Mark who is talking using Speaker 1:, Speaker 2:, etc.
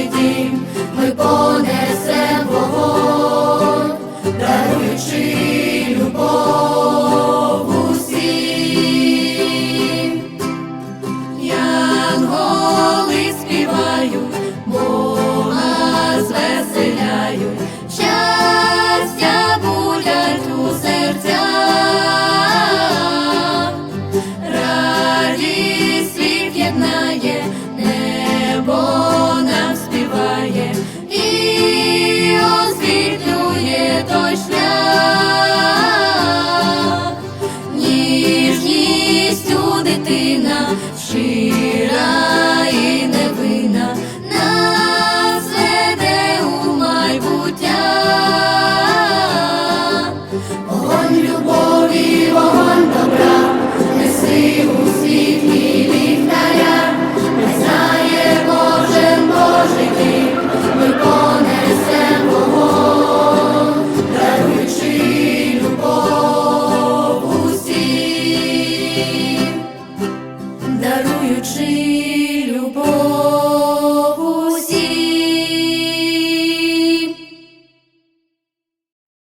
Speaker 1: світлий ми понесемо вогонь, даруючи любов усім, янголи співають.